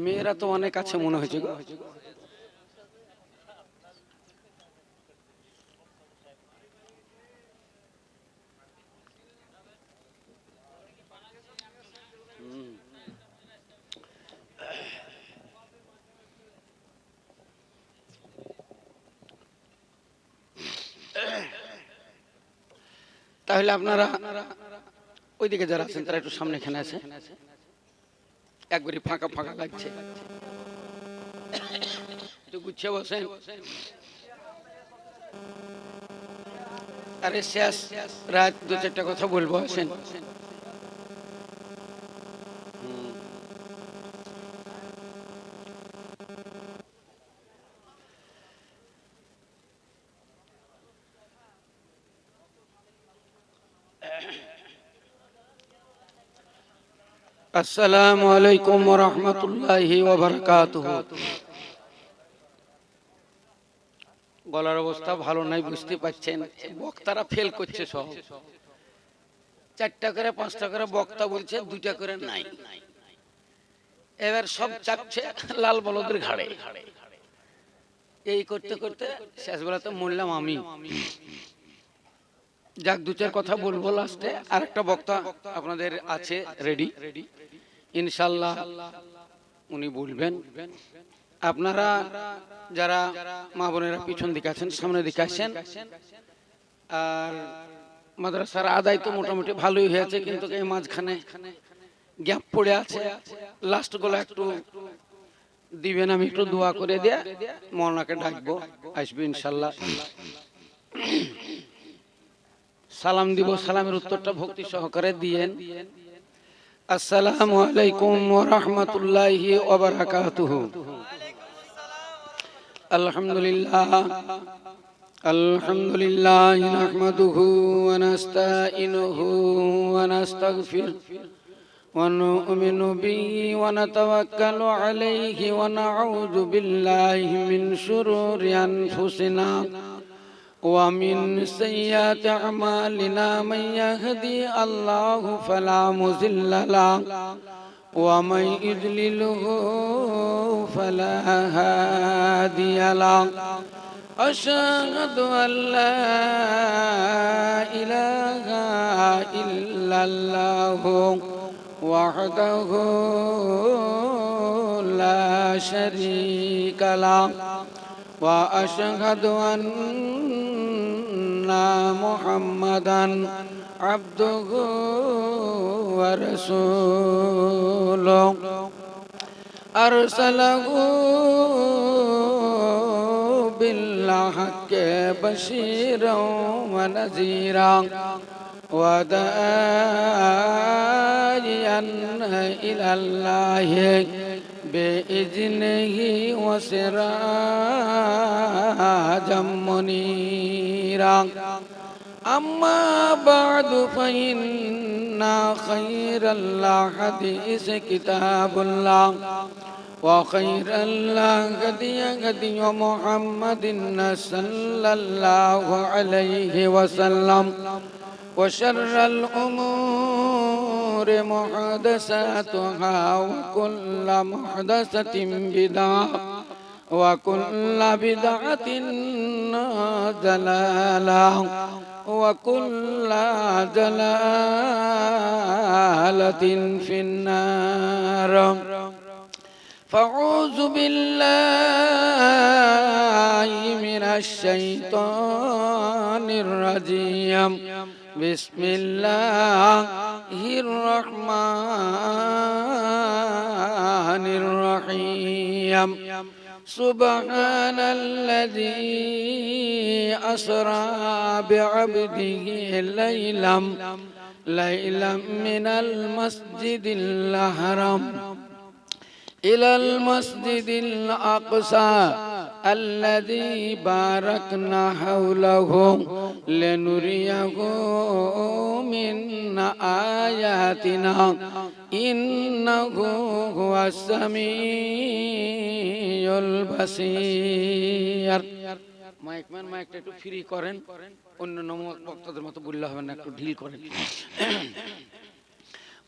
মেয়েরা তো অনেক আছে মনে হয়েছে তাহলে আপনারা ওইদিকে যারা আছেন, তারা একটু সামনে এখানে আছে। একবারই ফাঁকা ফাঁকা লাগছে। একটু গুছিয়ে বসেন। আরে শেষ, রাত দু চারটা কথা বলব, আসেন। আসসালামু আলাইকুম ওয়া রাহমাতুল্লাহি ওয়া গলার অবস্থা ভালো নাই, বুঝতে পারছেন। বক্তারা ফেল করছে সব। চারটা করে, পাঁচটা করে বক্তা বলছে, দুইটা করে নাই। এবার সব চাপছে লাল বলদের ঘাড়ে। এই করতে করতে শেষ বেলাতে মরলাম আমি। যাক, দু চার কথা বলব লাস্টে আর একটা বক্তা আপনাদের আছে রেডি ইনশাল্লাহ উনি বলবেন। আপনারা যারা মা বোনেরা পিছন দিকে আছেন, সামনের দিকে আসেন। আর মাদ্রাসার আদায় তো মোটামুটি ভালোই হয়েছে, কিন্তু এই মাঝখানে গ্যাপ পড়ে আছে। লাস্টগুলো একটু দিবেন, আমি একটু দোয়া করে দিয়ে মরনাকে ডাকবো। আসবে ইনশাল্লাহ। সালাম দিব সালামের উত্তরটা ভক্তি সহকারে দিয়েন আসসালামু আলাইকুম ওয়া রাহমাতুল্লাহি ওয়া বারাকাতুহু আলহামদুলিল্লাহ আলহামদুলিল্লাহ নাহমাদুহু ওয়া নাস্তাইনুহু ওয়া নাস্তাগফির ونؤمن به ونتوكل عليه ونعوذ بالله من شرور أنفسنا ومن سيئات أعمالنا من يهدي الله فلا مضل له ومن يضلله فلا هادي له. أشهد أن لا إله إلا الله وحده لا شريك له. وأشهد أن محمدا عبده ورسوله. أرسله بالحق بشيرا ونذيرا وداعيا إلى الله. بإذنه وسراجا منيرا أما بعد فإن خير الحديث كتاب الله وخير الهدي هدي محمد صلى الله عليه وسلم وشر الأمور محدثاتها وكل محدثة بدعة وكل بدعة ضلالة وكل ضلالة في النار. فأعوذ بالله من الشيطان الرجيم. بسم الله الرحمن الرحيم. سبحان الذي أسرى بعبده ليلا ليلا من المسجد الحرام إلى المسجد الأقصى. الذي باركنا حوله لنريه من آياتنا إنه هو السميع البصير মাইকম্যান মাইকটা একটু ফ্রি করেন অন্য নম বক্তাদের মতো বললে হবে না একটু ঢিল করেন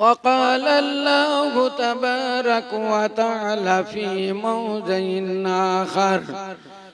وقال الله تبارك وتعالى في موضع آخر.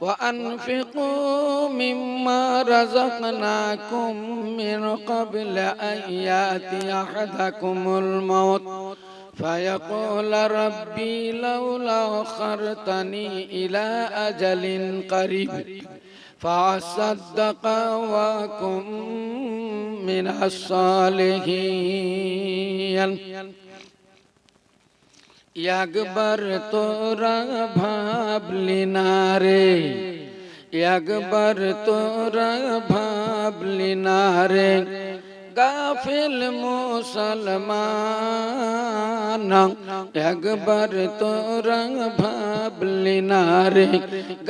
وأنفقوا مما رزقناكم من قبل أن يأتي أحدكم الموت. فيقول ربي لولا أخرتني إلى أجل قريب. فأصدق وأكن من الصالحين. একবার তোরা ভাবলি না রে একবার তোরা ভাবলি না রে গাফিল মুসলমান, একবার তোরা ভাবলি না রে।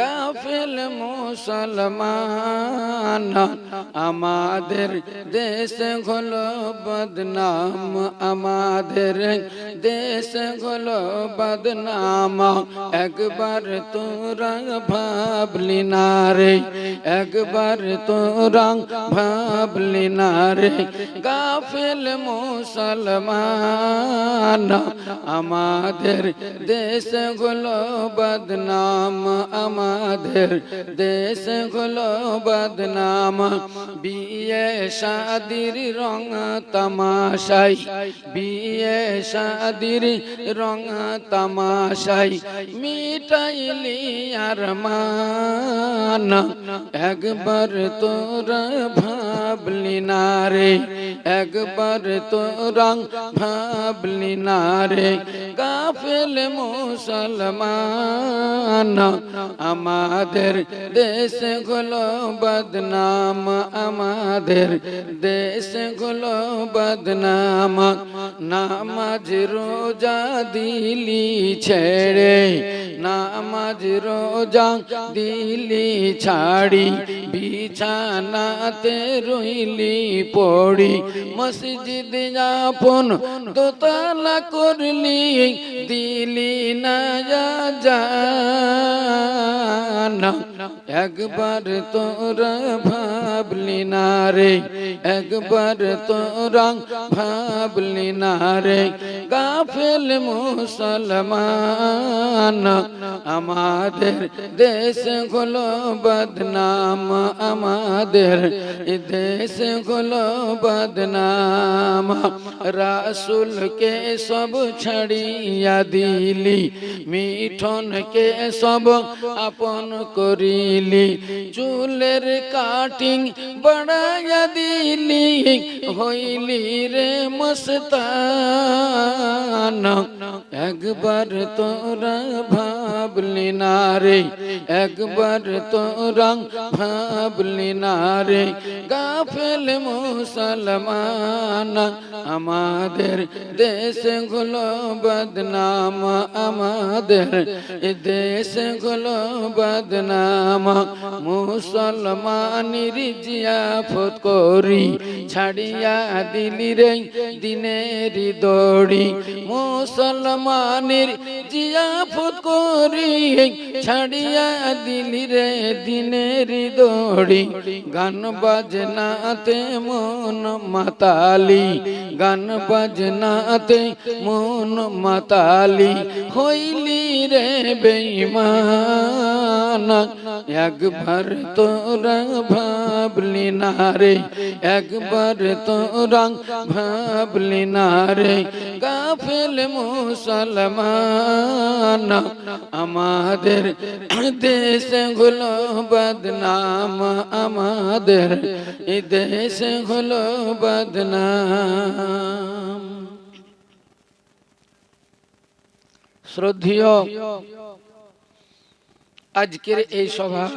গাফিল মুসলমান, আমাদের দেশ হলো বদনাম, আমাদের দেশ হলো বদনাম। একবার তোরা ভাবলি না রে, একবার তোরা ভাবলি না রে। গাফিল মুসলমান, আমাদের দেশগুলো বদনাম, আমাদের দেশগুলো বদনাম। বিয়ে শাদির রং তামাশাই, বিয়ে শাদির রং তামাশাই, মিটাইলি আর মান একবার তোরা ভাবলি না রে একবার তোরা ভাবলি না রে, গাফেল মুসলমান। আমাদের দেশগুলো বদনাম, আমাদের দেশগুলো বদনাম। নামাজ রোজা দিলি ছেড়ে নামাজ রোজা দিলি ছাড়ি বিছানাতে রইলি পড়ি। মসজিদ যাপন দোতলা করলি দিলি না জানা একবার তোরা ভাবলি না রে, একবার তোরা ভাবলি না রে। গাফেল মুসলমান, আমাদের দেশ হলো বদনাম, আমাদের দেশ হলো বদনাম। রাসুলকে সব ছাড়িয়া দিলি, মিঠনকে সব আপন করিলি চুলের কাটিং বড়াইয়া দিলি, হইলি রে মস্তান। একবার তোরা ভাবলি না রে, একবার তোরা ভাবলি না রে, গাফেল মুসলমান, আমাদের দেশগুলো বদনাম, আমাদের দেশগুলো বদনাম। মুসলমানির জিয়াফত করি, ছাড়িয়া দিলি রে দিনের দড়ি। মুসলমানের জিয়াফত করি, ছাড়িয়া দিলি রে দিনের দড়ি। গান বাজনাতে মন মাতালি, গান বাজনাতে মন মাতালি। হইলি রে বেঈমান একবার তোরা ভাবলি না রে, একবার তোরা ভাবলি না রে, গাফেল মুসলমান, আমাদের দেশ হলো বদনাম, আমাদের দেশ হলো বদনাম। শ্রদ্ধেয় আজকের এই সভার